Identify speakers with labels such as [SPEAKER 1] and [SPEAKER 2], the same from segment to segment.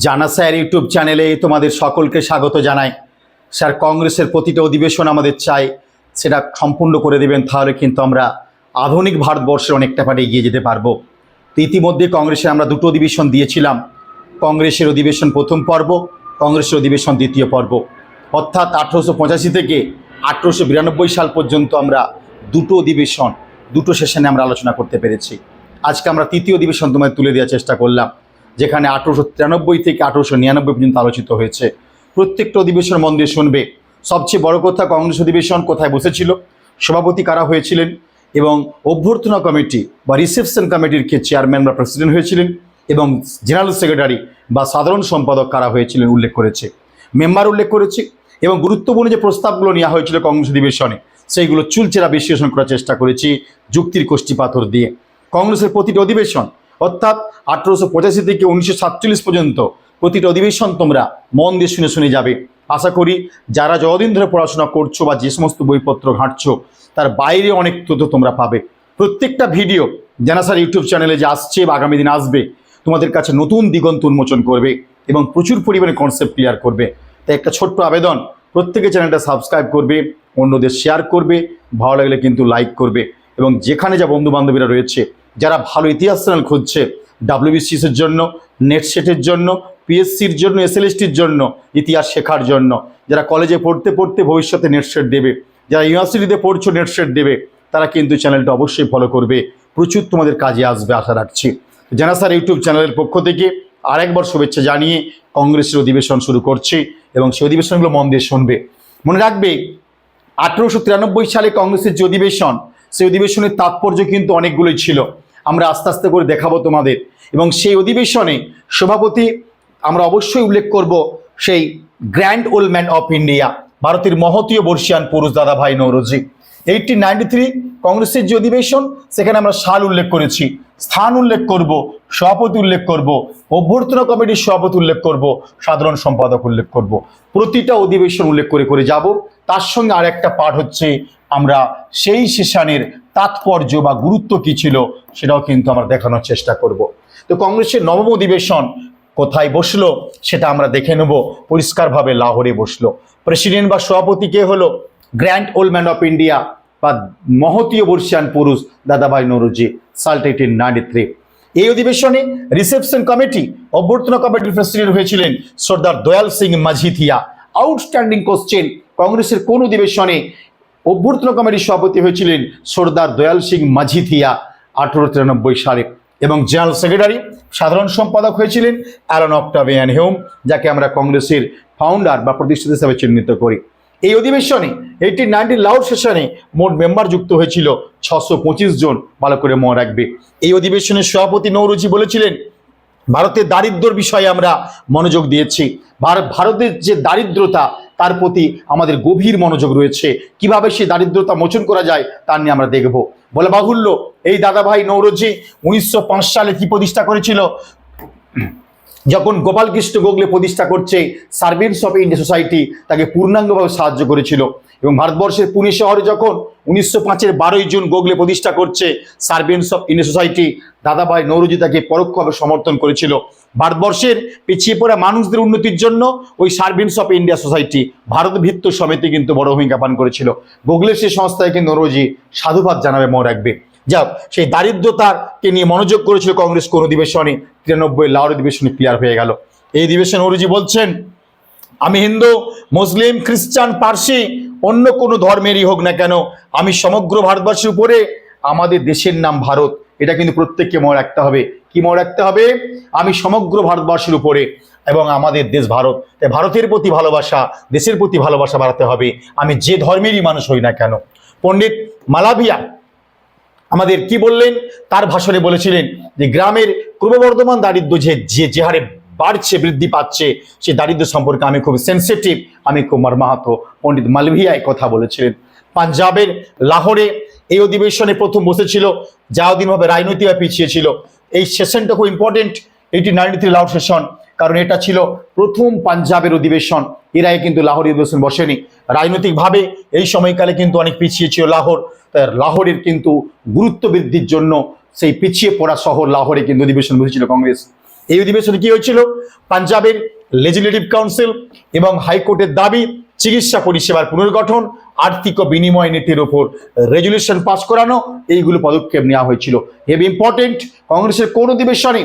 [SPEAKER 1] জানা sir YouTube চ্যানেলে তোমাদের সকলকে স্বাগত জানাই। স্যার, কংগ্রেসের প্রতিটা অধিবেশন আমাদের চাই, সেটা সম্পূর্ণ করে দেবেন, তাহলে কিন্তু আমরা আধুনিক ভারতবর্ষের অনেকটা পারে এগিয়ে যেতে পারব। তো ইতিমধ্যে কংগ্রেসে আমরা দুটো অধিবেশন দিয়েছিলাম। কংগ্রেসের অধিবেশন প্রথম পর্ব, কংগ্রেসের অধিবেশন দ্বিতীয় পর্ব। অর্থাৎ আঠেরোশো পঁচাশি থেকে আঠেরোশো বিরানব্বই সাল পর্যন্ত আমরা দুটো অধিবেশন, দুটো সেশনে আমরা আলোচনা করতে পেরেছি। আজকে আমরা তৃতীয় অধিবেশন তোমায় তুলে দেওয়ার চেষ্টা করলাম। যেখানে আঠেরোশো তিরানব্বই থেকে আঠেরোশো নিরানব্বই পর্যন্ত আলোচিত হয়েছে। প্রত্যেকটা অধিবেশন মন দিয়ে শুনবে। সবচেয়ে বড় কথা, কংগ্রেস অধিবেশন কোথায় বসেছিল, সভাপতি কারা হয়েছিলেন এবং অভ্যর্থনা কমিটি বা রিসেপশন কমিটির কে চেয়ারম্যান বা প্রেসিডেন্ট হয়েছিলেন এবং জেনারেল সেক্রেটারি বা সাধারণ সম্পাদক কারা হয়েছিলেন উল্লেখ করেছে। মেম্বার উল্লেখ করেছে এবং গুরুত্বপূর্ণ যে প্রস্তাবগুলো নেওয়া হয়েছিল কংগ্রেস অধিবেশনে, সেইগুলো চুলচেরা বিশ্লেষণ করার চেষ্টা করেছি যুক্তির কোষ্ঠী পাথর দিয়ে। কংগ্রেসের প্রতিটি অধিবেশন অর্থাৎ আঠেরোশো পঁচাশি থেকে উনিশশো সাতচল্লিশ পর্যন্ত প্রতিটা অধিবেশন তোমরা মন দিয়ে শুনে শুনে যাবে। আশা করি যারা যতদিন ধরে পড়াশোনা করছ বা যে সমস্ত বইপত্র ঘাঁটছো, তার বাইরে অনেক তথ্য তোমরা পাবে। প্রত্যেকটা ভিডিও জানা স্যার ইউটিউব চ্যানেলে যে আসছে বা আগামী দিন আসবে, তোমাদের কাছে নতুন দিগন্ত উন্মোচন করবে এবং প্রচুর পরিমাণে কনসেপ্ট ক্লিয়ার করবে। তাই একটা ছোট্ট আবেদন প্রত্যেকে চ্যানেলটা সাবস্ক্রাইব করবে, অন্যদের শেয়ার করবে, ভালো লাগলে কিন্তু লাইক করবে এবং যেখানে যা বন্ধু বান্ধবীরা রয়েছে যারা ভালো ইতিহাস চ্যানেল খুঁজছে ডাব্লিউবিসিএসের জন্য নেট সেটের জন্য পিএসসির জন্য এসএলএসটির জন্য, ইতিহাস শেখার জন্য, যারা কলেজে পড়তে পড়তে ভবিষ্যতে নেট সেট দেবে, যারা ইউনিভার্সিটিতে পড়ছো নেট সেট দেবে, তারা কিন্তু চ্যানেলটা অবশ্যই ফলো করবে। প্রচুর তোমাদের কাজে আসবে, আশা রাখছি। জানা স্যার, ইউটিউব চ্যানেলের পক্ষ থেকে আরেকবার শুভেচ্ছা জানিয়ে কংগ্রেসের অধিবেশন শুরু করছি এবং সেই অধিবেশনগুলো মন দিয়ে শুনবে। মনে রাখবে, আঠেরোশো তিরানব্বই সালে কংগ্রেসের যে অধিবেশন, সেই অধিবেশনের তাৎপর্য কিন্তু অনেকগুলোই ছিল। আমরা আস্তে আস্তে করে দেখাবো তোমাদের। এবং সেই অধিবেশনে সভাপতি, আমরা অবশ্যই উল্লেখ করব সেই grand old man of India, ভারতের মহতীয় বর্ষিয়ান পুরুষ দাদাভাই নৌরজি এইটিন নাইনটি থ্রি কংগ্রেসের যে অধিবেশন, সেখানে আমরা সাল উল্লেখ করেছি, স্থান উল্লেখ করব, সভাপতি উল্লেখ করব, অভ্যর্থনা কমিটির সভাপতি উল্লেখ করব, সাধারণ সম্পাদক উল্লেখ করব। প্রতিটা অধিবেশন উল্লেখ করে করে যাব। তার সঙ্গে আর একটা পাঠ হচ্ছে, আমরা সেই সেশনের তাৎপর্য বা গুরুত্ব কী ছিল সেটাও কিন্তু আমরা দেখানোর চেষ্টা করব। তো কংগ্রেসের নবম অধিবেশন কোথায় বসল সেটা আমরা দেখে নেব। পরিষ্কারভাবে লাহোরে বসল। প্রেসিডেন্ট বা সভাপতি কে হলো? Grand old man of India বা মহতীয় বর্ষিয়ান পুরুষ দাদাভাই নরুজি সাল্ট এইটিন এই অধিবেশনে রিসেপশন কমিটি, অভ্যর্থনা কমিটির প্রেসিডেন্ট হয়েছিলেন সর্দার দয়াল সিং মাঝিথিয়া। আউটস্ট্যান্ডিং কোশ্চেন, কংগ্রেসের কোন অধিবেশনে অভ্যর্থনা কমিটির সভাপতি হয়েছিলেন সর্দার দয়াল সিং মাঝিথিয়া আঠারো তিরানব্বই সালে এবং জেনারেল সেক্রেটারি, সাধারণ সম্পাদক হয়েছিলেন অ্যালন অক্টাভিয়ান হেউম, যাকে আমরা কংগ্রেসের ফাউন্ডার বা প্রতিষ্ঠাতা হিসাবে চিহ্নিত করি। এই অধিবেশনে এইটিন নাইনটিন লাউড সেশনে মোট মেম্বার যুক্ত হয়েছিল ছশো জন, ভালো করে মনে রাখবে। এই অধিবেশনের সভাপতি নৌরুজি বলেছিলেন, ভারতের দারিদ্র্যর বিষয়ে আমরা মনোযোগ দিয়েছি। ভারত ভারতের যে দারিদ্রতা তার প্রতি আমাদের গভীর মনোযোগ রয়েছে। কীভাবে সে দারিদ্রতা মোচন করা যায়, তা নিয়ে আমরা দেখব। বলে বাহুল্য, এই দাদাভাই নৌরজি উনিশশো পাঁচ সালে কি প্রতিষ্ঠা করেছিল? যখন গোপালকৃষ্ণ গোগলে প্রতিষ্ঠা করছে, সার্ভেন্টস অফ ইন্ডিয়া সোসাইটি তাকে পূর্ণাঙ্গভাবে সাহায্য করেছিল। এবং ভারতবর্ষের পুনে শহরে যখন উনিশশো পাঁচের বারোই জুন গোগলে প্রতিষ্ঠা করছে সার্ভেন্টস অফ ইন্ডিয়া সোসাইটি। দাদাভাই নৌরজি তাকে পরোক্ষভাবে সমর্থন করেছিল। ভারতবর্ষের পিছিয়ে পড়া মানুষদের উন্নতির জন্য ওই servants of India society Bharat ভিত্ত সমিতি কিন্তু বড় ভূমিকা পালন করেছিল। গোগলের সেই সংস্থায় কিন্তু নৌরজি সাধুবাদ জানাবে, মনে রাখবে। যাক, সেই দারিদ্রতাকে নিয়ে মনোযোগ করেছিল কংগ্রেস, কোন অধিবেশনে তিরানব্বই লাউর অধিবেশনে ক্লিয়ার হয়ে গেল। এই অধিবেশন অরুজি বলছেন, আমি হিন্দু, মুসলিম, খ্রিস্টান, পার্সি অন্য কোনো ধর্মেরই হোক না কেন, আমি সমগ্র ভারতবর্ষের উপরে আমাদের দেশের নাম ভারত। এটা কিন্তু প্রত্যেককে মনে রাখতে হবে। কি মনে রাখতে হবে? আমি সমগ্র ভারতবর্ষের উপরে এবং আমাদের দেশ ভারত। তাই ভারতের প্রতি ভালোবাসা, দেশের প্রতি ভালোবাসা বাড়াতে হবে। আমি যে ধর্মেরই মানুষ হই না কেন। পণ্ডিত মালাভিয়া আমাদের কি বললেন? তার ভাষণে বলেছিলেন যে, গ্রামের ক্রমবর্ধমান দারিদ্র যে যে হারে বাড়ছে, বৃদ্ধি পাচ্ছে, সেই দারিদ্র সম্পর্কে আমি খুব সেন্সিটিভ আমি কুমার মাহাতো, পণ্ডিত মালভিয়া কথা বলেছিলেন। পাঞ্জাবের লাহোরে এই অধিবেশনে প্রথম বসেছিল যাওদিনভাবে রাজনৈতিকভাবে পিছিয়ে ছিল। এই সেশনটা খুব important eighty ninety three Lahore session কারণ এটা ছিল প্রথম পাঞ্জাবের অধিবেশন। এর আগে কিন্তু লাহোর অধিবেশন বসেনি। রাজনৈতিকভাবে এই সময়কালে কিন্তু অনেক পিছিয়ে ছিল লাহোর, তাই লাহোরের কিন্তু গুরুত্ব বৃদ্ধির জন্য সেই পিছিয়ে পড়া শহর লাহোরে কিন্তু অধিবেশন বসেছিল কংগ্রেস। এই অধিবেশনে কি হয়েছিল? পাঞ্জাবের লেজিসলেটিভ কাউন্সিল এবং হাইকোর্টের দাবি, চিকিৎসা পরিষেবার পুনর্গঠন, আর্থিক বিনিময় নীতির উপর রেজুলেশন পাস করানো, এইগুলো পদক্ষেপ নেওয়া হয়েছিল। হেভি ইম্পর্টেন্ট কংগ্রেসের কোন অধিবেশনে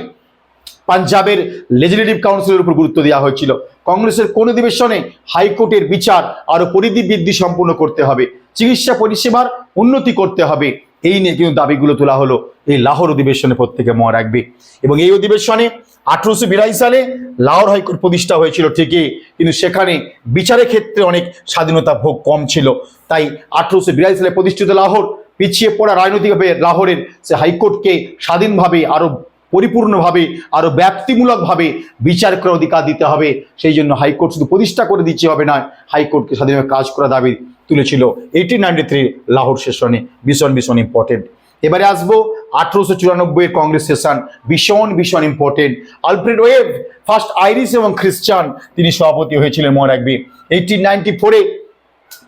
[SPEAKER 1] পাঞ্জাবের লেজিসলেটিভ কাউন্সিলের উপর গুরুত্ব দেওয়া হয়েছিল? কংগ্রেসের কোন অধিবেশনে হাইকোর্টের বিচার আরও পরিধি বৃদ্ধি সম্পূর্ণ করতে হবে? চিকিৎসা পরিষেবার উন্নতি করতে হবে? এই নিয়ে কিন্তু দাবিগুলো তোলা হলো এই লাহোর অধিবেশনে প্রত্যেকে মনে রাখবে। এবং এই অধিবেশনে আঠারোশো বিরাশি সালে লাহোর হাইকোর্ট প্রতিষ্ঠা হয়েছিল ঠিকই, কিন্তু সেখানে বিচারের ক্ষেত্রে অনেক স্বাধীনতা ভোগ কম ছিল। তাই আঠারোশো বিরাশি সালে প্রতিষ্ঠিত লাহোর পিছিয়ে পড়া রাজনৈতিকভাবে লাহোরের সে হাইকোর্টকে স্বাধীনভাবে আরও পরিপূর্ণভাবে, আরও ব্যাপ্তিমূলকভাবে বিচার করার অধিকার দিতে হবে। সেই জন্য হাইকোর্ট শুধু প্রতিষ্ঠা করে দিচ্ছে হবে না হাইকোর্টকে স্বাধীনভাবে কাজ করা দাবি তুলেছিল। এইটিন নাইনটি থ্রি লাহোর সেশনে ভীষণ ভীষণ ইম্পর্টেন্ট এবারে আসব আঠারোশো চুরানব্বই কংগ্রেস সেশন, ভীষণ ভীষণ important Alfred Webb first Irish এবং খ্রিস্টান তিনি সভাপতি হয়েছিলেন মনে রাখবে এইটিন নাইনটি ফোরে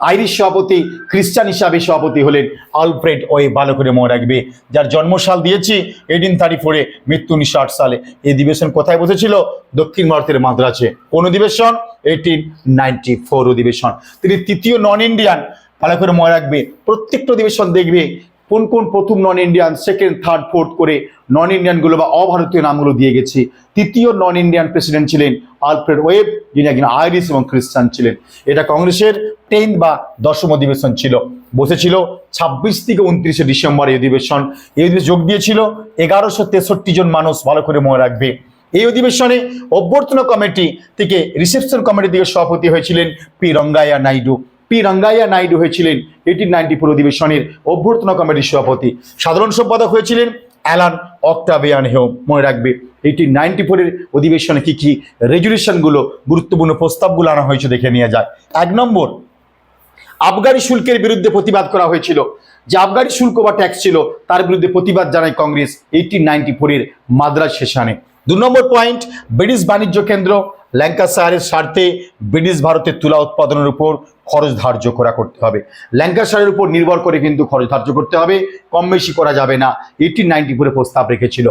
[SPEAKER 1] আইরিশ সভাপতি, খ্রিস্টান হিসাবে সভাপতি হলেন আলফ্রেড ওয়ে ভালো করে মনে রাখবে। যার জন্মসাল দিয়েছি এইটিন থার্টি ফোরে মৃত্যু উনিশশো আট সালে। এই অধিবেশন কোথায় বসেছিল? দক্ষিণ ভারতের মাদ্রাসে। কোন অধিবেশন? এইটিন নাইনটি ফোর অধিবেশন। তিনি তৃতীয় নন ইন্ডিয়ান ভালো করে মনে রাখবে, প্রত্যেকটা অধিবেশন দেখবে কোন কোন প্রথম non Indian second third fourth করে নন ইন্ডিয়ানগুলো বা অভারতীয় নামগুলো দিয়ে গেছি। তৃতীয় নন ইন্ডিয়ান প্রেসিডেন্ট ছিলেন আলফ্রেড ওয়েব, যিনি একজন আইরিশ এবং খ্রিস্টান ছিলেন। এটা কংগ্রেসের টেন্থ বা দশম অধিবেশন ছিল। বসেছিল ছাব্বিশ থেকে উনত্রিশে ডিসেম্বর এই অধিবেশন। এই অধিবেশন যোগ দিয়েছিল এগারোশো তেষট্টি জন মানুষ ভালো করে মনে রাখবে। এই অধিবেশনে অভ্যর্থনা কমিটি থেকে রিসেপশন কমিটি থেকে সভাপতি হয়েছিলেন পি রঙ্গাইয়া নাইডু। পি রঙ্গাইয়া নাইডু হয়েছিলেন। এইটিন নাইনটি ফোর অধিবেশনের অভ্যর্থনা কমিটির সভাপতি। সাধারণ সম্পাদক হয়েছিলেন অ্যালান অক্টাভিয়ান হেও। মনে রাখবে এইটিন নাইনটি ফোরের অধিবেশনে কী কী রেজুলেশনগুলো, গুরুত্বপূর্ণ প্রস্তাবগুলো আনা হয়েছে দেখে নিয়ে যায়। এক নম্বর, আবগারি শুল্কের বিরুদ্ধে প্রতিবাদ করা হয়েছিল। যে আবগারি শুল্ক বা ট্যাক্স ছিল, তার বিরুদ্ধে প্রতিবাদ জানায় কংগ্রেস। এইটিন নাইনটি ফোরের মাদ্রাজ সেশনে। দু নম্বর পয়েন্ট, ব্রিটিশ বাণিজ্য কেন্দ্র ল্যাঙ্কাশায়ারের স্বার্থে ব্রিটিশ ভারতের তুলা উৎপাদনের উপর খরচ ধার্য করা করতে হবে। ল্যাঙ্কাশায়ারের উপর নির্ভর করে কিন্তু খরচ ধার্য করতে হবে, কম বেশি করা যাবে না এইটিন নাইনটি ফোরে প্রস্তাব রেখেছিল।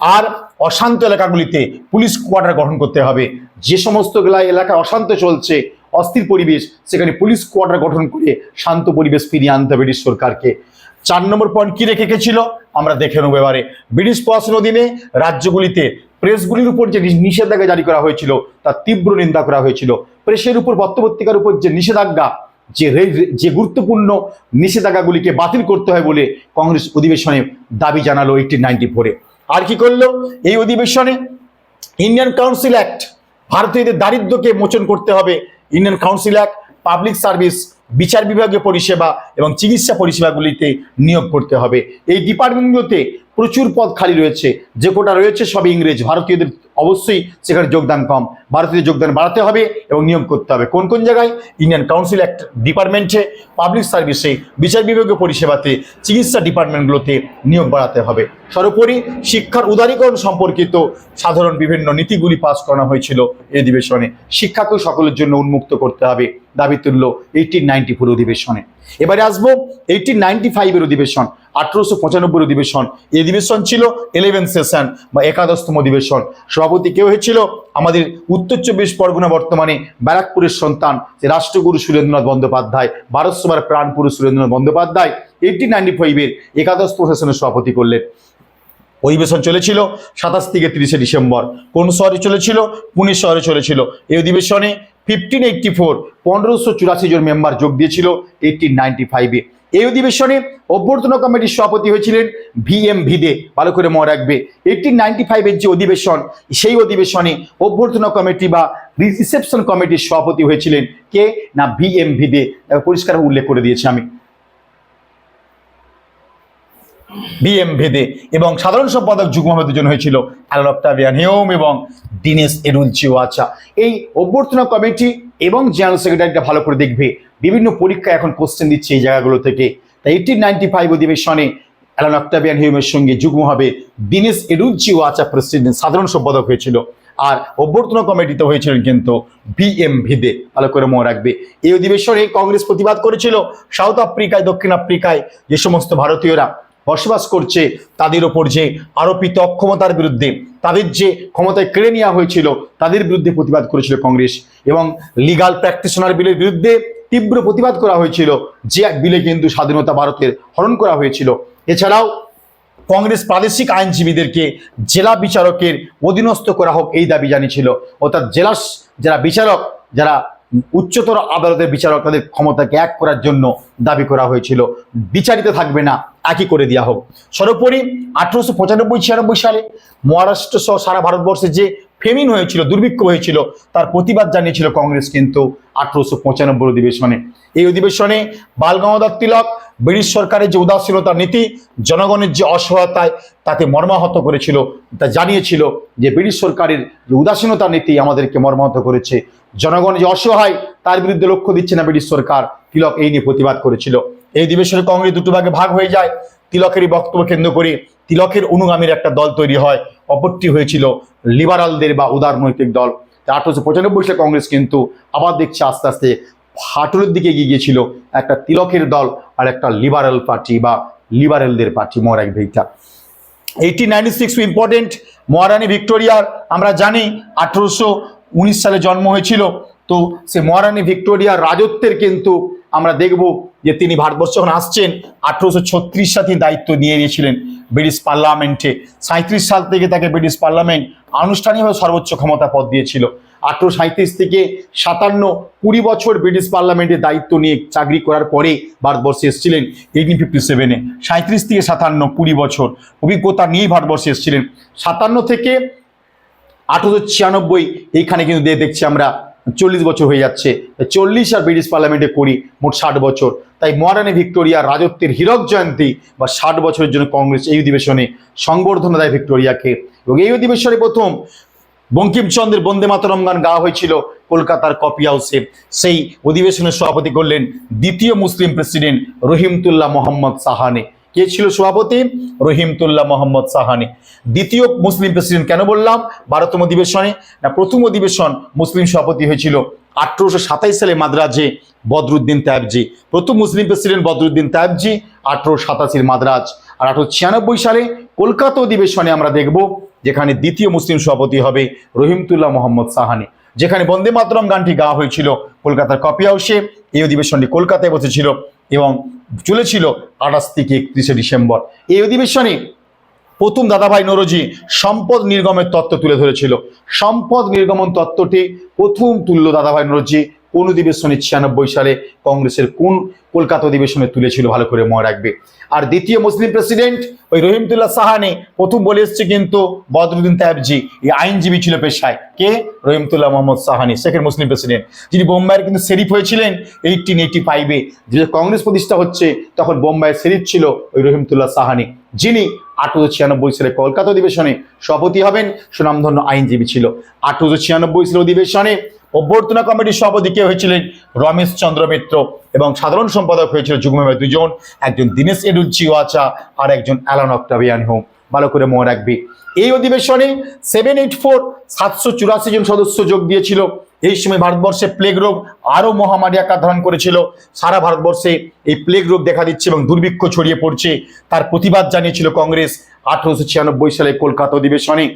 [SPEAKER 1] আর অশান্ত এলাকাগুলিতে পুলিশ কোয়ার্টার গঠন করতে হবে। যে সমস্ত এলাকায় অশান্ত চলছে, অস্থির পরিবেশ, সেখানে পুলিশ কোয়ার্টার গঠন করে শান্ত পরিবেশ ফিরিয়ে আনতে হবে ব্রিটিশ সরকারকে। চার নম্বর পয়েন্ট কি রেখে গেছিল? আমরা দেখে নেব এবারে। ব্রিটিশ প্রশাসন অধীনে রাজ্যগুলিতে প্রেসগুলির উপর যে নিষেধাজ্ঞা জারি করা হয়েছিল, তার তীব্র নিন্দা করা হয়েছিল। প্রেসের উপর পত্রপত্রিকার উপর যে নিষেধাজ্ঞা, যে যে গুরুত্বপূর্ণ নিষেধাজ্ঞাগুলিকে বাতিল করতে হয় বলে কংগ্রেস অধিবেশনে দাবি জানালো এইটিন নাইনটি ফোরে। আর কি করল? এই অধিবেশনে ইন্ডিয়ান কাউন্সিল অ্যাক্ট, ভারতীয়দের দারিদ্র্যকে মোচন করতে হবে। Indian council act, public service বিচার বিভাগীয় পরিষেবা এবং চিকিৎসা পরিষেবাগুলিতে নিয়োগ করতে হবে। এই ডিপার্টমেন্টগুলোতে প্রচুর পদ খালি রয়েছে। যে কোটা রয়েছে সব ইংরেজ। ভারতীয়দের অবশ্যই সেখানে যোগদান কম। ভারতীয় যোগদান বাড়াতে হবে এবং নিয়োগ করতে হবে। কোন কোন জায়গায়? ইন্ডিয়ান কাউন্সিল অ্যাক্ট ডিপার্টমেন্টে, পাবলিক সার্ভিসে, বিচার বিভাগীয় পরিষেবাতে, চিকিৎসা ডিপার্টমেন্টগুলোতে নিয়োগ বাড়াতে হবে। সর্বোপরি শিক্ষার উদারীকরণ সম্পর্কিত সাধারণ বিভিন্ন নীতিগুলি পাস করানো হয়েছিল এই অধিবেশনে। শিক্ষাকেও সকলের জন্য উন্মুক্ত করতে হবে। দাবি তুলল এইটিন নাইনটি ফোর অধিবেশনে। এবারে আসব এইটিন নাইনটি ফাইভের অধিবেশন, আঠারোশো পঁচানব্বই অধিবেশন। এই অধিবেশন ছিল ইলেভেন সেশন বা একাদশতম অধিবেশন। সভাপতি কেউ হয়েছিল? আমাদের উত্তর চব্বিশ পরগনা বর্তমানে ব্যারাকপুরের সন্তান রাষ্ট্রগুরু সুরেন্দ্রনাথ বন্দ্যোপাধ্যায় ভারত সভার প্রাণপুরুষ সুরেন্দ্রনাথ বন্দ্যোপাধ্যায় এইটিন নাইনটি ফাইভের একাদশতম সেশনের সভাপতি করলেন। অধিবেশন চলেছিল সাতাশ থেকে তিরিশে ডিসেম্বর। কোন শহরে চলেছিল? পুনে শহরে চলেছিল। এই অধিবেশনে ফিফটিন এইটটি ফোর পনেরোশো চুরাশি জন মেম্বার যোগ দিয়েছিল এইটিন নাইনটি ফাইভে এই অধিবেশনে অভ্যর্থনা কমিটির সভাপতি হয়েছিলেন ভি এম ভিদে। ভালো করে মনে রাখবে এইটিন নাইনটি ফাইভের যে অধিবেশন, সেই অধিবেশনে অভ্যর্থনা কমিটি বা রিসেপশন কমিটির সভাপতি হয়েছিলেন কে? না, ভি এম ভিদে। পরিষ্কার উল্লেখ করে দিয়েছি আমি। বিএম ভেদে এবং সাধারণ সম্পাদক যুগ্ম জন হয়েছিল, অ্যালান অক্টাভিয়ান হিউম এবং দিনেশ এরুলচিওয়াচা এই অভ্যর্থনা কমিটি এবং জেনারেল সেক্রেটারিটা ভালো করে দেখবে। বিভিন্ন পরীক্ষায় এখন কোশ্চেন দিচ্ছে এই জায়গাগুলো থেকে। তাই এইটিন নাইনটি ফাইভ অধিবেশনে অ্যালান অক্টাভিয়ান হিউমের সঙ্গে যুগ্মভাবে দিনেশ এরুলচিওয়াচা প্রেসিডেন্ট সাধারণ সম্পাদক হয়েছিল। আর অভ্যর্থনা কমিটিতে হয়েছিলেন কিন্তু বি এম ভিদে ভালো করে মনে রাখবে। এই অধিবেশনে কংগ্রেস প্রতিবাদ করেছিল, সাউথ আফ্রিকায়, দক্ষিণ আফ্রিকায় যে সমস্ত ভারতীয়রা বসবাস করছে তাদের ওপর যে আরোপিত অক্ষমতার বিরুদ্ধে, তাদের যে ক্ষমতায় কেড়ে নেওয়া হয়েছিল, তাদের বিরুদ্ধে প্রতিবাদ করেছিল কংগ্রেস। এবং লিগাল প্র্যাকটিশনার বিলের বিরুদ্ধে তীব্র প্রতিবাদ করা হয়েছিল, যে এক বিলে কিন্তু স্বাধীনতা ভারতের হরণ করা হয়েছিল। এছাড়াও কংগ্রেস প্রাদেশিক আইনজীবীদেরকে জেলা বিচারকের অধীনস্থ করা হোক এই দাবি জানিয়েছিল। অর্থাৎ জেলা যারা বিচারক, যারা উচ্চতর আদালতের বিচারক তাদের ক্ষমতাকে এক করার জন্য দাবি করা হয়েছিল। বিচারিত থাকবে না, একই করে দেওয়া হোক। সর্বোপরি আঠারোশো পঁচানব্বই, ছিয়ানব্বই সালে মহারাষ্ট্র সহ সারা ভারতবর্ষে যে ফেমিন হয়েছিল, দুর্ভিক্ষ হয়েছিল, তার প্রতিবাদ জানিয়েছিল কংগ্রেস কিন্তু আঠারোশো পঁচানব্বই অধিবেশনে। এই অধিবেশনে বালগঙ্গাধর তিলক, ব্রিটিশ সরকারের যে উদাসীনতার নীতি, জনগণের যে অসহায়তায় তাতে মর্মাহত করেছিল, তা জানিয়েছিল যে ব্রিটিশ সরকারের যে উদাসীনতার নীতি আমাদেরকে মর্মাহত করেছে। জনগণ যে অসহায়, তার বিরুদ্ধে লক্ষ্য দিচ্ছে না ব্রিটিশ সরকার। তিলক এই নিয়ে প্রতিবাদ করেছিল। এই অধিবেশনে কংগ্রেস দুটো ভাগে ভাগ হয়ে যায়। তিলকেরই বক্তব্য কেন্দ্র করে তিলকের অনুগামীর একটা দল তৈরি হয়। অপরটি হয়েছিল লিবারালদের বা উদারনৈতিক দল। আঠারোশো পঁচানব্বই সালে কংগ্রেস কিন্তু আবার দেখছে আস্তে আস্তে ফাটলের দিকে এগিয়ে গিয়েছিল একটা তিলকের দল আর একটা লিবারাল পার্টি বা লিবারেলদের পার্টি মরাক ভেইটা এইটিন নাইনটি সিক্স ইম্পর্টেন্ট মহারানী ভিক্টোরিয়ার, আমরা জানি আঠেরোশো উনিশ সালে জন্ম হয়েছিল। তো সে মহারানী ভিক্টোরিয়ার রাজত্বের কিন্তু আমরা দেখব যে তিনি ভারতবর্ষ যখন আসছেন, আঠেরোশো ছত্রিশ সাথে দায়িত্ব নিয়ে নিয়েছিলেন। ব্রিটিশ পার্লামেন্টে সাঁত্রিশ সাল থেকে তাকে ব্রিটিশ পার্লামেন্ট আনুষ্ঠানিকভাবে সর্বোচ্চ ক্ষমতা পদ দিয়েছিল। আঠেরোশো সাঁত্রিশ থেকে সাতান্ন কুড়ি বছর ব্রিটিশ পার্লামেন্টে দায়িত্ব নিয়ে চাকরি করার পরে ভারতবর্ষে এসেছিলেন এইটিন ফিফটি সেভেনে। সাঁত্রিশ থেকে সাতান্ন কুড়ি বছর অভিজ্ঞতা নিয়েই ভারতবর্ষে এসেছিলেন। সাতান্ন থেকে আঠেরোশো ছিয়ানব্বই এইখানে কিন্তু দেখছি আমরা চল্লিশ বছর হয়ে যাচ্ছে। চল্লিশ আর ব্রিটিশ পার্লামেন্টে করি মোট ষাট বছর। তাই মহারানী ভিক্টোরিয়া রাজত্বের হীরক জয়ন্তী বা ষাট বছরের জন্য কংগ্রেস এই অধিবেশনে সংবর্ধনা দেয় ভিক্টোরিয়াকে। এবং এই অধিবেশনে প্রথম বঙ্কিমচন্দ্রের বন্দে মাতরম গান গাওয়া হয়েছিল কলকাতার কপি হাউসে। সেই অধিবেশনের সভাপতি করলেন দ্বিতীয় মুসলিম প্রেসিডেন্ট রহিমতুল্লাহ মোহাম্মদ সাহানে। কে ছিল সভাপতি? রহিমতুল্লাহ মোহাম্মদ সাহানি। দ্বিতীয় মুসলিম প্রেসিডেন্ট কেন বললাম? বারোতম অধিবেশনে, না, প্রথম অধিবেশন মুসলিম সভাপতি হয়েছিল আঠারোশো সাতাইশ সালে মাদ্রাজে বদরুদ্দিন তায়েবজি প্রথম মুসলিম প্রেসিডেন্ট বদরুদ্দিন তায়েবজি আঠারোশো সাতাশির মাদ্রাজ। আর আঠারোশো ছিয়ানব্বই সালে কলকাতা অধিবেশনে আমরা দেখব যেখানে দ্বিতীয় মুসলিম সভাপতি হবে রহিমতুল্লাহ মোহাম্মদ সাহানি। যেখানে বন্দে মাতরম গানটি গাওয়া হয়েছিল কলকাতার কপি হাউসে। এই অধিবেশনটি কলকাতায় বসেছিল এবং চলেছিল আঠাশ থেকে একত্রিশে ডিসেম্বর। এই অধিবেশনে প্রথম দাদাভাই নরজি সম্পদ নির্গমের তত্ত্ব তুলে ধরেছিল। সম্পদ নির্গমন তত্ত্বটি প্রথম তুল্য দাদাভাই নরজি কোন অধিবেশনে ছিয়ানব্বই সালে কংগ্রেসের কোন কলকাতা অধিবেশনে তুলেছিল ভালো করে মনে রাখবে। আর দ্বিতীয় মুসলিম প্রেসিডেন্ট ওই রহিমতুল্লাহ সাহানি, প্রথম বলে এসছে কিন্তু বদরুদ্দিন তায়েবজি এই আইনজীবী ছিল পেশায়। কে? রহিমতুল্লাহ মোহাম্মদ সাহানি শেখের মুসলিম প্রেসিডেন্ট। যিনি বোম্বাইয়ের কিন্তু শেরিফ হয়েছিলেন এইটিন এইটি ফাইভে, যে কংগ্রেস প্রতিষ্ঠা হচ্ছে, তখন বোম্বাইয়ের শরীফ ছিল ওই রহিমতুল্লাহ সাহানি। যিনি আঠারোশো ছিয়ানব্বই সালে কলকাতা অধিবেশনে সভাপতি হবেন, সুনামধন্য আইনজীবী ছিল। আঠারোশো ছিয়ানব্বই সালে অধিবেশনে অভ্যর্থনা কমিটির সভাপতি কে হয়েছিলেন রমেশ চন্দ্র মিত্র এবং সাধারণ সম্পাদক হয়েছিল যুগ্মভাবে দুজন, একজন দীনেশ এডুলচি ওয়াচা আর একজন অ্যালান অক্টাভিয়ান হোম। ভালো করে মনে রাখবে। এই অধিবেশনে সেভেন এইট ফোর সাতশো চুরাশি জন সদস্য যোগ দিয়েছিল। এই সময় ভারতবর্ষে প্লেগ রোগ আরও মহামারী আকার ধারণ করেছিল। সারা ভারতবর্ষে এই প্লেগ রোগ দেখা দিচ্ছে এবং দুর্ভিক্ষ ছড়িয়ে পড়ছে। তার প্রতিবাদ জানিয়েছিল কংগ্রেস আঠারোশো ছিয়ানব্বই সালে কলকাতা অধিবেশনে।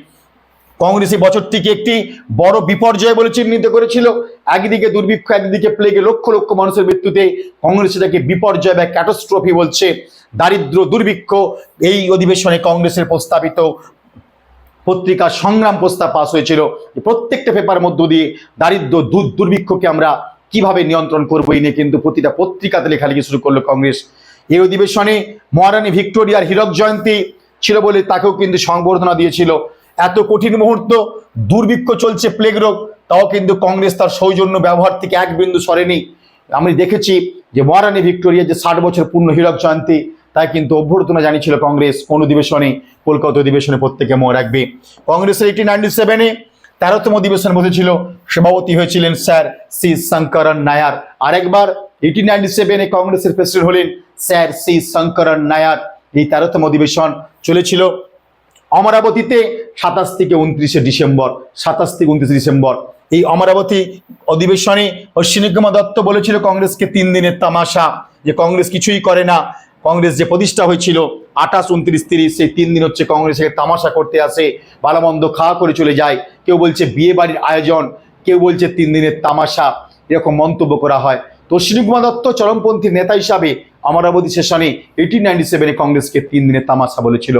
[SPEAKER 1] কংগ্রেস এই বছরটিকে একটি বড় বিপর্যয় বলে চিহ্নিত করেছিল। একদিকে দুর্ভিক্ষ, একদিকে প্লেগে লক্ষ লক্ষ মানুষের মৃত্যুতে কংগ্রেস এটাকে বিপর্যয় বা ক্যাটাস্ট্রফি বলছে। দারিদ্র, দুর্ভিক্ষ, এই অধিবেশনে কংগ্রেসের প্রস্তাবিত পত্রিকা সংগ্রাম প্রস্তাব পাস হয়েছিল। প্রত্যেকটা পেপার মধ্য দিয়ে দারিদ্র দুর্ভিক্ষকে আমরা কীভাবে নিয়ন্ত্রণ করব এই নিয়ে কিন্তু প্রতিটা পত্রিকাতে লেখালেখি শুরু করল কংগ্রেস। এই অধিবেশনে মহারানী ভিক্টোরিয়ার হীরক জয়ন্তী ছিল বলে তাকেও কিন্তু সংবর্ধনা দিয়েছিল। এত কঠিন মুহূর্ত, দুর্ভিক্ষ চলছে প্লেগ রোগ, তাও কিন্তু কংগ্রেস তার সৌজন্য ব্যবহার থেকে এক বিন্দু সরেনি। আমি দেখেছি যে মহারানী ভিক্টোরিয়ার যে ষাট বছর পূর্ণ হীরক জয়ন্তী, তাই কিন্তু অভ্যর্থনা জানিয়েছিল কংগ্রেস, কোন অধিবেশনে, কলকাতা অধিবেশনে প্রত্যেকে মনে রাখবে। কংগ্রেসের এইটিন নাইনটি সেভেনে তেরোতম অধিবেশন বসেছিল, সভাপতি হয়েছিলেন স্যার সি শঙ্করন নায়ার। আরেকবার এইটিন নাইনটি সেভেনে কংগ্রেসের প্রেসিডেন্ট হলেন স্যার সি শঙ্করন নায়ার। এই তেরোতম অধিবেশন চলেছিল। অমরাবতীতে সাতাশ থেকে উনত্রিশে ডিসেম্বর, সাতাশ থেকে উনত্রিশে ডিসেম্বর। এই অমরাবতী অধিবেশনে অশ্বিনী কুমার দত্ত বলেছিল কংগ্রেসকে তিন দিনের তামাশা, যে কংগ্রেস কিছুই করে না। কংগ্রেস যে প্রতিষ্ঠা হয়েছিল, আঠাশ, উনত্রিশ, তিরিশ, সেই তিন দিন হচ্ছে কংগ্রেসে তামাশা করতে আসে ভালোমন্দ খাওয়া করে চলে যায়। কেউ বলছে বিয়ে বাড়ির আয়োজন, কেউ বলছে তিন দিনের তামাশা, এরকম মন্তব্য করা হয়। তো অশ্বিনী কুমার দত্ত চরমপন্থী নেতা হিসাবে অমরাবতী সেশনে এইটিন নাইনটি সেভেনে কংগ্রেসকে তিন দিনের তামাশা বলেছিল।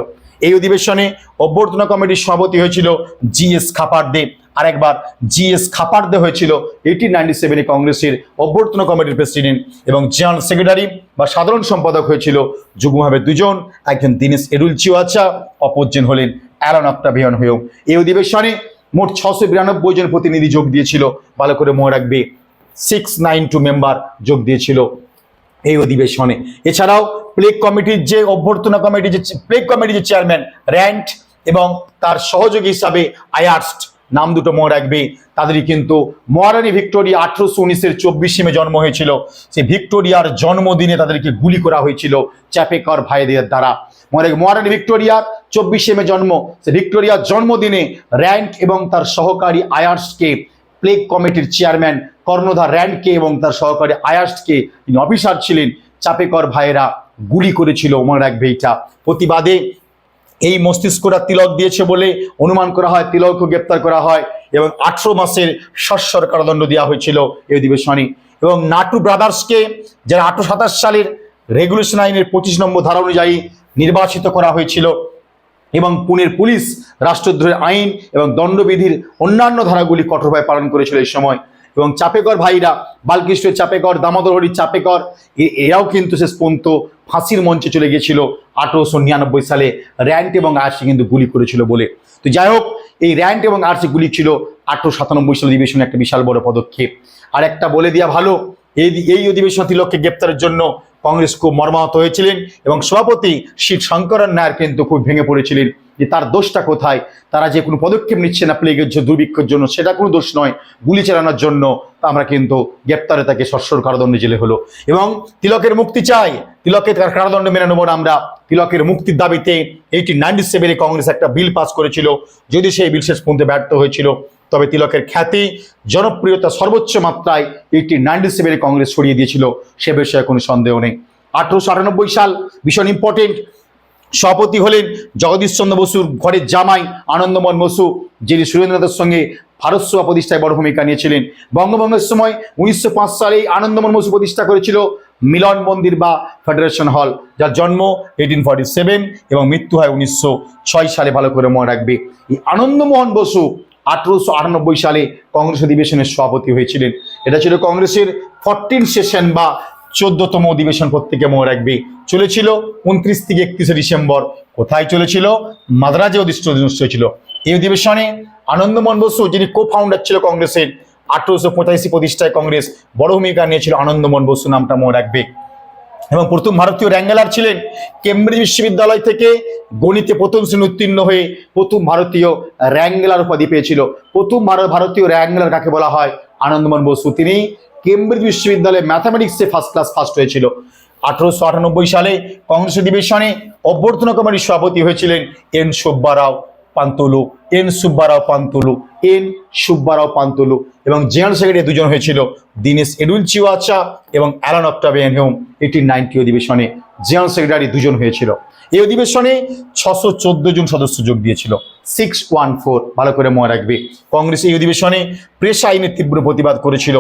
[SPEAKER 1] এই অধিবেশনে অভ্যর্থনা কমিটির সভাপতি হয়েছিল জি এস খাপারদে। আরেকবার, জি এস খাপারদে হয়েছিল এইটিন নাইনটি সেভেনে কংগ্রেসের অভ্যর্থনা কমিটির প্রেসিডেন্ট এবং জেনারেল সেক্রেটারি বা সাধারণ সম্পাদক হয়েছিল। যুগ্মভাবে দুজন, একজন দীনেশ এরুল চিওয়াচা অপরজন হলেন অ্যারন অক্টাভিয়ান হয়েও। এই অধিবেশনে মোট ছশো বিরানব্বই জন প্রতিনিধি যোগ দিয়েছিল। ভালো করে মনে রাখবে সিক্স নাইন টু মেম্বার যোগ দিয়েছিল। এই অধিবেশনে। এছাড়াও প্লেগ কমিটির যে অভ্যর্থনা কমিটি যে প্লেগ কমিটির যে চেয়ারম্যান র্যান্ট এবং তার সহযোগী হিসাবে আয়ার্স্ট নাম দুটো মনে রাখবে, তাদেরই কিন্তু মহারানী ভিক্টোরিয়া আঠারোশো উনিশের চব্বিশে মে জন্ম হয়েছিল। সেই ভিক্টোরিয়ার জন্মদিনে তাদেরকে গুলি করা হয়েছিল চ্যাপেকর ভাইদের দ্বারা। মনে রাখবে, মহারানী ভিক্টোরিয়ার চব্বিশে মে জন্ম। সে ভিক্টোরিয়ার জন্মদিনে র্যান্ট এবং তার সহকারী আয়ার্সকে প্লেগ কমিটির চেয়ারম্যান কর্ণধার র্যান্ডকে এবং তার সহকারী আয়াসকে তিনি অফিসার ছিলেন। চাপেকর ভাইয়েরা গুলি করেছিল মনে রাখবে এইটা প্রতিবাদে এই মস্তিষ্কটা তিলক দিয়েছে বলে অনুমান করা হয় তিলককে গ্রেপ্তার করা হয় এবং আঠারো মাসের সস্বর কারাদণ্ড দেওয়া হয়েছিল এই অধিবেশনে। এবং নাটু ব্রাদার্সকে যারা আঠারো সাতাশ সালের রেগুলেশন আইনের পঁচিশ নম্বর ধারা অনুযায়ী নির্বাচিত করা হয়েছিল এবং পুনের পুলিশ, রাষ্ট্রদ্রোহের আইন এবং দণ্ডবিধির অন্যান্য ধারাগুলি কঠোরভাবে পালন করেছিল এই সময়। এবং চাপেকর ভাইরা বালকৃষ্ণ চাপেকর, দামোদর হরি চাপেকর এরাও কিন্তু শেষ পর্যন্ত ফাঁসির মঞ্চে চলে গিয়েছিল। আঠারোশো নিরানব্বই সালে র্যান্ট এবং আরসি কিন্তু গুলি করেছিল বলে। তো যাই হোক, এই র্যান্ট এবং আরসি গুলি ছিল আঠারোশো সাতানব্বই সাল অধিবেশনে একটা বিশাল বড় পদক্ষেপ। আর একটা বলে দেওয়া ভালো, এই এই অধিবেশন তিলককে গ্রেপ্তারের জন্য কংগ্রেস খুব মর্মাহত হয়েছিলেন এবং সভাপতি শ্রী শঙ্করন নায়ার কিন্তু খুব ভেঙে পড়েছিলেন যে তার দোষটা কোথায়? তারা যে কোনো পদক্ষেপ নিচ্ছে না, প্লেগের দুর্ভিক্ষের জন্য, সেটা কোনো দোষ নয়। গুলি চালানোর জন্য আমরা কিন্তু গ্রেপ্তারে তাকে সশ্বর কারাদণ্ডে জেলে হলো। এবং তিলকের মুক্তি চাই। তিলকের তার কারাদণ্ড মেনে নেব আমরা। তিলকের মুক্তির দাবিতে এইটি নাইনটি সেভেনে কংগ্রেস একটা বিল পাস করেছিল। যদি সেই বিল শেষ পর্যন্ত ব্যর্থ হয়েছিল তবে তিলকের খ্যাতি, জনপ্রিয়তা সর্বোচ্চ মাত্রায় এইটি নাইনটি সেভেনে কংগ্রেস ছড়িয়ে দিয়েছিল। সে বিষয়ে কোনো সন্দেহ নেই। আঠারোশো আটানব্বই সাল ভীষণ ইম্পর্টেন্ট সভাপতি হলেন জগদীশচন্দ্র বসুর ঘরের জামাই আনন্দমোহন বসু, যিনি সুরেন্দ্রনাথের সঙ্গে ভারত প্রতিষ্ঠায় বড় ভূমিকা নিয়েছিলেন। বঙ্গভঙ্গের সময় উনিশশো পাঁচ সালে আনন্দমোহন বসু প্রতিষ্ঠা করেছিল মিলন মন্দির বা ফেডারেশন হল যার জন্ম এইটিন ফর্টি সেভেন এবং মৃত্যু হয় উনিশশো ছয় সালে, ভালো করে মনে রাখবে। এই আনন্দমোহন বসু আঠারোশো আটানব্বই সালে কংগ্রেস অধিবেশনের সভাপতি হয়েছিলেন। এটা ছিল কংগ্রেসের ফরটিন সেশন বা চোদ্দতম অধিবেশন প্রত্যেকে মনে রাখবে। চলেছিল উনত্রিশ থেকে একত্রিশে ডিসেম্বর। কোথায় চলেছিল? মাদ্রাজে অধিষ্ঠিত হয়েছিল এই অধিবেশনে আনন্দমোহন বসু, যিনি কো ফাউন্ডার ছিল কংগ্রেসের, আঠারোশো পঁচাশি প্রতিষ্ঠায় কংগ্রেস বড় ভূমিকা নিয়েছিল। আনন্দমোহন বসু নামটা মনে রাখবে। এবং প্রথম ভারতীয় র্যাঙ্গেলার ছিলেন কেমব্রিজ বিশ্ববিদ্যালয় থেকে গণিতে প্রথম শ্রেণি উত্তীর্ণ হয়ে প্রথম ভারতীয় র্যাঙ্গেলার উপাধি পেয়েছিল। প্রথম ভারত ভারতীয় র্যাঙ্গেলার কাকে বলা হয়? আনন্দমোহন বসু। তিনি কেমব্রিজ বিশ্ববিদ্যালয়ে ম্যাথামেটিক্সে ফার্স্ট ক্লাস ফার্স্ট হয়েছিল। আঠারোশো আটানব্বই সালে কংগ্রেস অধিবেশনে অভ্যর্থনা কমিটির সভাপতি হয়েছিলেন N Subbarao. Pantulu, N Subbarao Pantulu, N Subbarao Pantulu. এবং জেনারেল সেক্রেটারি দুজন হয়েছিল, দীনেশ এডুল চিওয়াচা এবং Allan Octavian Hume eighteen ninety অধিবেশনে জেনারেল সেক্রেটারি দুজন হয়েছিল। এই অধিবেশনে ছশো জন সদস্য যোগ দিয়েছিল, সিক্স ওয়ান ফোর, ভালো করে মনে রাখবে। কংগ্রেস এই অধিবেশনে প্রেস আইনের তীব্র প্রতিবাদ করেছিল,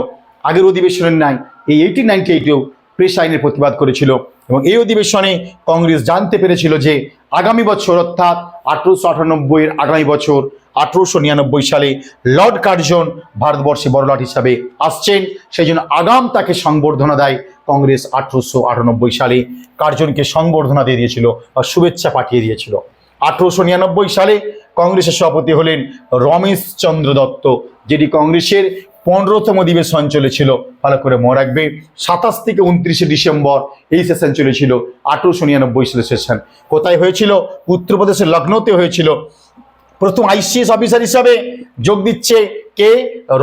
[SPEAKER 1] আগের অধিবেশনের নাই এই এইটিন নাইনটি এইটেও প্রেস আইনের প্রতিবাদ করেছিল। এবং এই অধিবেশনে কংগ্রেস জানতে পেরেছিল যে আগামী বছর অর্থাৎ আঠারোশো আটানব্বইয়ের আগামী বছর আঠারোশো নিরানব্বই সালে লর্ড কার্জন ভারতবর্ষে বড়লাট হিসাবে আসছেন। সেই জন্য আগাম তাকে সংবর্ধনা দেয় কংগ্রেস আঠারোশো আটানব্বই সালে। কার্জনকে সংবর্ধনা দিয়ে দিয়েছিল বা শুভেচ্ছা পাঠিয়ে দিয়েছিল। আঠারোশো নিরানব্বই সালে কংগ্রেসের সভাপতি হলেন রমেশ চন্দ্র দত্ত যেটি কংগ্রেসের পনেরোতম অধিবেশন চলেছিল, ভালো করে মনে রাখবে। সাতাশ থেকে উনত্রিশে ডিসেম্বর এই সেশন চলেছিল, আঠারোশো নিরানব্বই সালের সেশন কোথায় হয়েছিল? উত্তরপ্রদেশের লখনৌতে হয়েছিল। প্রথম আইসিএস অফিসার হিসাবে যোগ দিচ্ছে কে?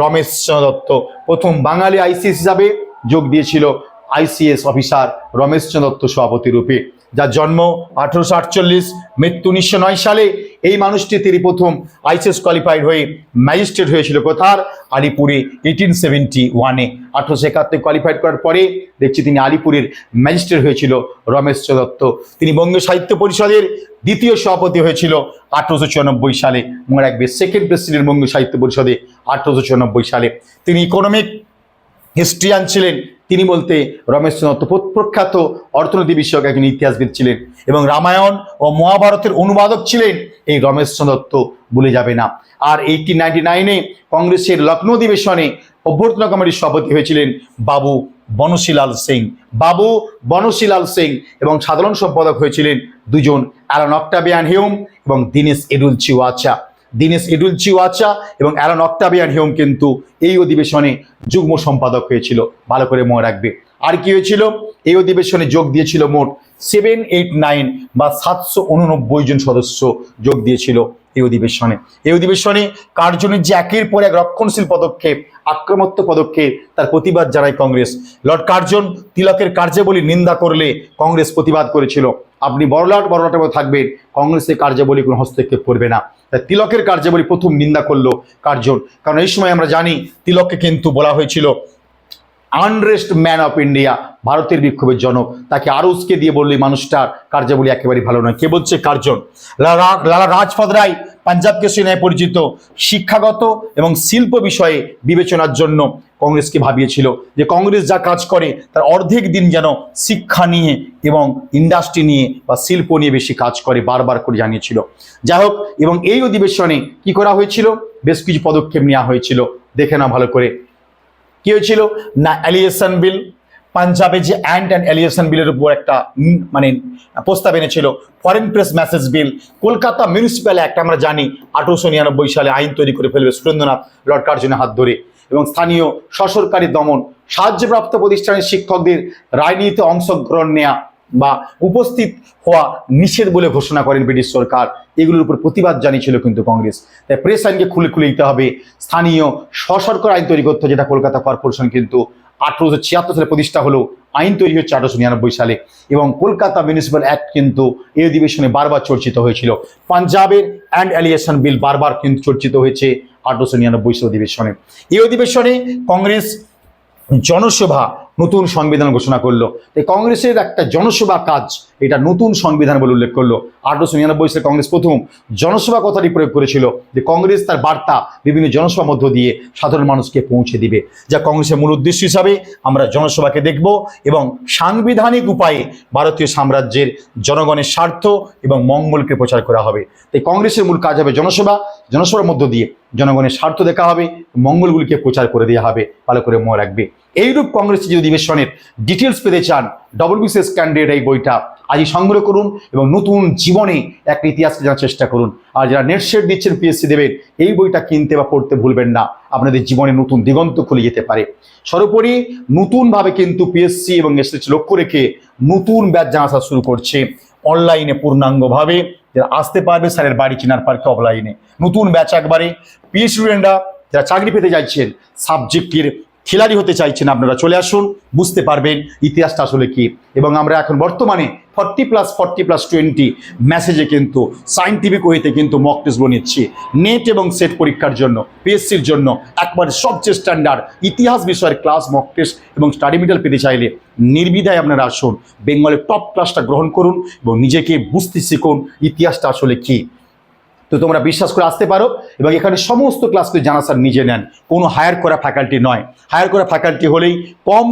[SPEAKER 1] রমেশ দত্ত। প্রথম বাঙালি আইসিএস হিসাবে যোগ দিয়েছিল আইসিএস অফিসার রমেশ দত্ত সভাপতি রূপে। যার জন্ম আঠারোশো আটচল্লিশ, মৃত্যু উনিশশো নয় সালে। এই মানুষটি তিনি প্রথম আইসিএস কোয়ালিফাইড হয়ে ম্যাজিস্ট্রেট হয়েছিল কোথার? আলিপুরে এইটিন সেভেন্টি ওয়ানে আঠারোশো একাত্তর কোয়ালিফাইড করার পরে দেখছি তিনি আলিপুরের ম্যাজিস্ট্রেট হয়েছিল রমেশচন্দ্র দত্ত তিনি বঙ্গ সাহিত্য পরিষদের দ্বিতীয় সভাপতি হয়েছিল আঠারোশো চুরানব্বই সালে। মনে রাখবে সেকেন্ড প্রেসিডেন্ট বঙ্গ সাহিত্য পরিষদে আঠারোশো চুরানব্বই সালে। তিনি ইকোনমিক হিস্ট্রিয়ান ছিলেন। তিনি বলতে রমেশচন্দ্র প্রখ্যাত অর্থনীতি বিষয়ক একজন ইতিহাসবিদ ছিলেন এবং রামায়ণ ও মহাভারতের অনুবাদক ছিলেন, এই রমেশচন্দ্র দত্ত ভুলে যাবে না। আর এইটিন নাইনটি নাইনে কংগ্রেসের লখনৌ অধিবেশনে অভ্যর্থনা কমিটির সভাপতি হয়েছিলেন বাবু বনশীলাল সিং। বাবু বনশীলাল সিং এবং সাধারণ সম্পাদক হয়েছিলেন দুজন অ্যালন অক্টাবিয়ান হিউম এবং দীনেশ এডুল চিওয়াচা। দীনেশ এডুল চিওয়াচা এবং অ্যালন অক্টাবিয়ান হিউম কিন্তু এই অধিবেশনে যুগ্ম সম্পাদক হয়েছিল। ভালো করে মনে রাখবে। আর কি হয়েছিল? এই অধিবেশনে যোগ দিয়েছিল মোট সেভেন এইট নাইন বা সাতশো উননব্বই জন সদস্য যোগ দিয়েছিল এই অধিবেশনে। এই অধিবেশনে কার্জনের যে একের পর এক রক্ষণশীল পদক্ষেপ, আক্রমণাত্মক পদক্ষেপ, তার প্রতিবাদ জানায় কংগ্রেস। লর্ড কার্জন তিলকের কার্যাবলী নিন্দা করলে কংগ্রেস প্রতিবাদ করেছিল। আপনি বড়লাট, বড়লাটের মতো থাকবেন, কংগ্রেসের কার্যাবলী কোনো হস্তক্ষেপ করবে না। তাই তিলকের কার্যাবলী প্রথম নিন্দা করল কার্জন। কারণ এই সময় আমরা জানি তিলককে কিন্তু বলা হয়েছিল আনরেস্ট ম্যান অফ ইন্ডিয়া, ভারতের বিক্ষোভের জনক। তাকে আরও উস্কে দিয়ে বললে মানুষটার কার্যাবলী একেবারে ভালো নয়। কে বলছে কার্জন? লালা রাজপথ রায় পাঞ্জাব কেশরী নামে পরিচিত, শিক্ষাগত এবং শিল্প বিষয়ে বিবেচনার জন্য কংগ্রেসকে ভাবিয়েছিল যে কংগ্রেস যা কাজ করে, তার অর্ধেক দিন যেন শিক্ষা নিয়ে এবং ইন্ডাস্ট্রি নিয়ে বা শিল্প নিয়ে বেশি কাজ করে, বারবার করে জানিয়েছিল। যাই হোক, এবং এই অধিবেশনে কি করা হয়েছিল? বেশ কিছু পদক্ষেপ নেওয়া হয়েছিল। দেখে না ভালো করে। কি হয়েছিল? না অ্যালিয়েশন বিল, পাঞ্জাবে যে অ্যান্ড অ্যান্ড অ্যালিয়েশন বিলের উপর একটা মানে প্রস্তাব এনেছিল, foreign press message bill, Kolkata municipal act, আমরা জানি, আঠারোশো নিরানব্বই সালে আইন তৈরি করে ফেলবে সুরেন্দ্রনাথ লর্ড কার্জনের হাত ধরে। এবং স্থানীয় সসরকারি দমন সাহায্যপ্রাপ্ত প্রতিষ্ঠানের শিক্ষকদের রাজনীতিতে অংশগ্রহণ নেওয়া বা উপস্থিত হওয়া নিষেধ বলে ঘোষণা করেন ব্রিটিশ সরকার। এগুলোর উপর প্রতিবাদ জানিয়েছিল কিন্তু কংগ্রেস। তাই প্রেস আইনকে খুলে খুলে দিতে হবে। স্থানীয় সসরকার আইন তৈরি করতে যেটা কলকাতা কর্পোরেশন কিন্তু আঠারোশো ছিয়াত্তর সালে প্রতিষ্ঠা হলো। আইন তৈরি হচ্ছে আঠারোশো নিরানব্বই সালে। এবং কলকাতা মিউনিসিপ্যাল অ্যাক্ট কিন্তু এই অধিবেশনে বারবার চর্চিত হয়েছিল। পাঞ্জাবের অ্যান্ড অ্যালিয়েশন বিল বারবার কিন্তু চর্চিত হয়েছে আঠারোশো নিরানব্বই সাল অধিবেশনে। এই অধিবেশনে কংগ্রেস জনসভা নতুন সংবিধান ঘোষণা করল। তাই কংগ্রেসের একটা জনসভা কাজ, এটা নতুন সংবিধান বলে উল্লেখ করল। আঠারোশো নিরানব্বই সালে কংগ্রেস প্রথম জনসভা কথাটি প্রয়োগ করেছিল যে কংগ্রেস তার বার্তা বিভিন্ন জনসভার মধ্য দিয়ে সাধারণ মানুষকে পৌঁছে দিবে। যা কংগ্রেসের মূল উদ্দেশ্য হিসাবে আমরা জনসভাকে দেখব এবং সাংবিধানিক উপায়ে ভারতীয় সাম্রাজ্যের জনগণের স্বার্থ এবং মঙ্গলকে প্রচার করা হবে। তাই কংগ্রেসের মূল কাজ হবে জনসভা জনসভার মধ্য দিয়ে জনগণের স্বার্থ দেখা হবে, মঙ্গলগুলিকে প্রচার করে দেওয়া হবে। ভালো করে মনে রাখবে। এইরূপ কংগ্রেস অধিবেশনের ডিটেলস পেতে চান ডবল বিসিএস ক্যান্ডিডেট এই বইটা আজই সংগ্রহ করুন এবং নতুন জীবনে একটা ইতিহাসকে জানার চেষ্টা করুন। আর যারা নেট সেট দিচ্ছেন পিএসসি দেবেন এই বইটা কিনতে বা পড়তে ভুলবেন না। আপনাদের জীবনে নতুন দিগন্ত খুলে যেতে পারে। সর্বোপরি নতুনভাবে কিন্তু পিএসসি এবং এসএসসি লক্ষ্য রেখে নতুন ব্যাচ জানা শুরু করছে অনলাইনে পূর্ণাঙ্গভাবে। যারা আসতে পারবে স্যারের বাড়ি চিনার পার্কে অফলাইনে নতুন ব্যাচ একবারে। পিএস স্টুডেন্টরা যারা চাকরি পেতে চাইছেন সাবজেক্টের খিলাড়ি হতে চাইছেন আপনারা, চলে আসুন, বুঝতে পারবেন ইতিহাসটা আসলে কি। এবং আমরা এখন বর্তমানে forty plus forty plus twenty মেসেজে কিন্তু সাইন্টিফিক ওয়েতে কিন্তু মক টেস্টগুলো নিচ্ছি। নেট এবং সেট পরীক্ষার জন্য পিএসসির জন্য একবারে সবচেয়ে স্ট্যান্ডার্ড ইতিহাস বিষয়ের ক্লাস মক টেস্ট এবং স্টাডি মেটেরিয়াল পেতে চাইলে নির্বিধায় আপনারা আসুন বেঙ্গলের টপ ক্লাসটা গ্রহণ করুন এবং নিজেকে বুঝতে শিখুন ইতিহাসটা আসলে কী। তো তোমরা বিশ্বাস করে আসতে পারো এবং এখানে সমস্ত ক্লাসকে জানা স্যার নিজে নেন, কোনো হায়ার করা ফ্যাকাল্টি নয়। হায়ার করা ফ্যাকাল্টি হলেই কম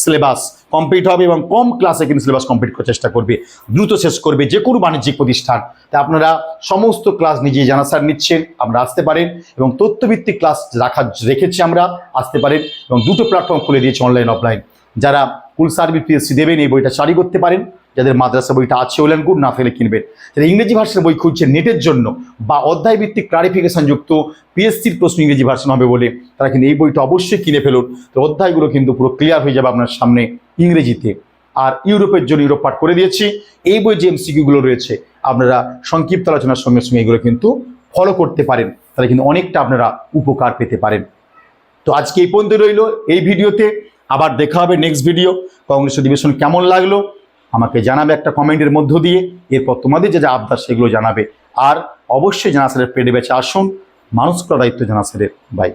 [SPEAKER 1] সিলেবাস কমপ্লিট হবে এবং কম ক্লাসে কিন্তু সিলেবাস কমপ্লিট করার চেষ্টা করবে, দ্রুত শেষ করবে যে কোনো বাণিজ্যিক প্রতিষ্ঠান। তাই আপনারা সমস্ত ক্লাস নিজেই জানা স্যার নিচ্ছেন আপনারা আসতে পারেন এবং তথ্যভিত্তিক ক্লাস রাখা রেখেছি আমরা, আসতে পারেন এবং দুটো প্ল্যাটফর্ম খুলে দিয়েছি অনলাইন অফলাইন যারা ফুল সার্ভিস পিএসসি দেবেন, এই বইটা চারি করতে পারেন। যাদের মাদ্রাসা বইটা আছে ওলেন গুড না থাকলে কিনবেন। যারা ইংরেজি ভার্সনের বই খুঁজছেন নেটের জন্য বা অধ্যায় ভিত্তিক ক্লারিফিকেশন যুক্ত পিএসসির প্রশ্ন ইংরেজি ভার্সন হবে বলে, তারা কিন্তু এই বইটা অবশ্যই কিনে ফেলুন। তো অধ্যায়গুলো কিন্তু পুরো ক্লিয়ার হয়ে যাবে আপনার সামনে ইংরেজিতে। আর ইউরোপের জন্য ইউরোপ পাঠ করে দিয়েছি। এই বই যে এমসিকিউগুলো রয়েছে, আপনারা সংক্ষিপ্ত আলোচনার সঙ্গে সঙ্গে এগুলো কিন্তু ফলো করতে পারেন। তাহলে কিন্তু অনেকটা আপনারা উপকার পেতে পারেন। তো আজকে এই পর্যন্ত রইল। এই ভিডিওতে আবার দেখা হবে নেক্সট ভিডিও কংগ্রেস অধিবেশন কেমন লাগল? আমাকে জানাবে একটা কমেন্টের মধ্য দিয়ে, এরপর তোমাদের যে যা আবদার সেগুলো জানাবে। আর অবশ্যই জানাসের পেটে বেঁচে আসুন। মানুষ করা দায়িত্ব জানাসের বাই